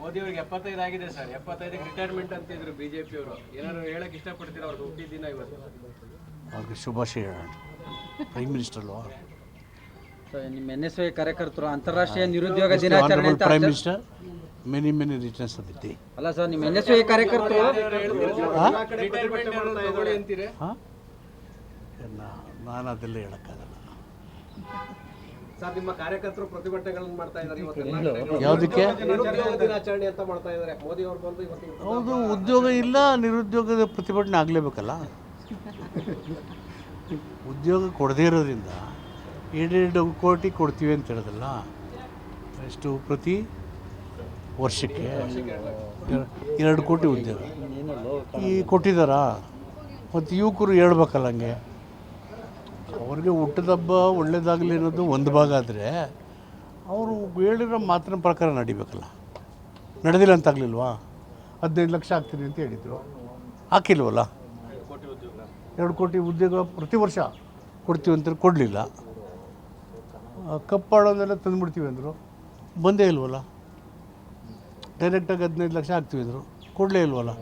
ಮೋದಿ ಅವ್ರಿಗೆ ಎಪ್ಪತ್ತೈದು ಆಗಿದೆ ಸರ್. ಎಪ್ಪತ್ತೈದಕ್ಕೆ ರಿಟೈರ್ಮೆಂಟ್ ಅಂತಿದ್ರು ಬಿಜೆಪಿ ಅವರು. ಏನಾದ್ರು ಹೇಳಕ್ ಇಷ್ಟಪಡ್ತೀರಾ ಹುಟ್ಟಿದ ದಿನ ಇವತ್ತು? ಅವ್ರಿಗೆ ಶುಭಾಶಯ ಪ್ರೈಮ್ ಮಿನಿಸ್ಟರ್ ಅಲ್ವಾ? ನಿಮ್ಮ ಎನ್ ಎಸ್ ವೈ ಕಾರ್ಯಕರ್ತರು ಅಂತಾರಾಷ್ಟ್ರೀಯ ನಿರುದ್ಯೋಗ ದಿನಾಚರಣೆ ಅಂತ prime minister many many returns of the ಅಲ್ಲ ಸರ್ ನಿಮ್ಮ ಎನ್ ಎಸ್ ವೈ ಕಾರ್ಯಕರ್ತರು ನಾನು ಅದೆಲ್ಲ ಹೇಳೋಕ್ಕಾಗಲ್ಲ. ಸರ್ ನಿಮ್ಮ ಕಾರ್ಯಕರ್ತರು ಪ್ರತಿಭಟನೆಗಳನ್ನು ಮಾಡ್ತಾ ಇದ್ದಾರೆ ಇವತ್ತು ಯಾವುದಕ್ಕೆ? ನಿರುದ್ಯೋಗ ದಿನಾಚರಣೆ ಅಂತ ಮಾಡ್ತಾ ಇದ್ದಾರೆ. ಮೋದಿ ಅವರು ಬಂದು ಇವತ್ತು ಹೌದು ಉದ್ಯೋಗ ಇಲ್ಲ ನಿರುದ್ಯೋಗದ ಪ್ರತಿಭಟನೆ ಆಗಲೇಬೇಕಲ್ಲ? ಉದ್ಯೋಗ ಕೊಡದೇ ಇರೋದ್ರಿಂದ ಎರಡೆರಡು ಕೋಟಿ ಕೊಡ್ತೀವಿ ಅಂತ ಹೇಳಿದಲ್ಲ ಎಷ್ಟು ಪ್ರತಿ ವರ್ಷಕ್ಕೆ? ಎರ- ಎರಡು ಕೋಟಿ ಉದ್ಯೋಗ. ಈ ಕೊಟ್ಟಿದ್ದಾರಾ? ಮತ್ತು ಯುವಕರು ಹೇಳ್ಬೇಕಲ್ಲ ಹಂಗೆ. ಅವ್ರಿಗೆ ಹುಟ್ಟಿದಬ್ಬ ಒಳ್ಳೇದಾಗಲಿ ಅನ್ನೋದು ಒಂದು ಭಾಗ ಆದರೆ ಅವರು ಹೇಳಿರೋ ಮಾತಿನ ಪ್ರಕಾರ ನಡಿಬೇಕಲ್ಲ. ನಡೆದಿಲ್ಲ ಅಂತಾಗಲಿಲ್ವಾ ಹದಿನೈದು ಲಕ್ಷ ಆಗ್ತೀನಿ ಅಂತ ಹೇಳಿದರು. ಹಾಕಿಲ್ವಲ್ಲ? ಎರಡು ಕೋಟಿ ಉದ್ಯೋಗ ಪ್ರತಿ ವರ್ಷ ಕೊಡ್ತೀವಿ ಅಂತ ಕೊಡಲಿಲ್ಲ. ಕಪ್ಪಾಡೋದೆಲ್ಲ ತಂದುಬಿಡ್ತೀವಿ ಅಂದರು. ಬಂದೇ ಇಲ್ವಲ್ಲ? ಡೈರೆಕ್ಟಾಗಿ ಹದಿನೈದು ಲಕ್ಷ ಹಾಕ್ತೀವಿ ಅಂದರು. ಕೊಡಲೇ ಇಲ್ವಲ್ಲ?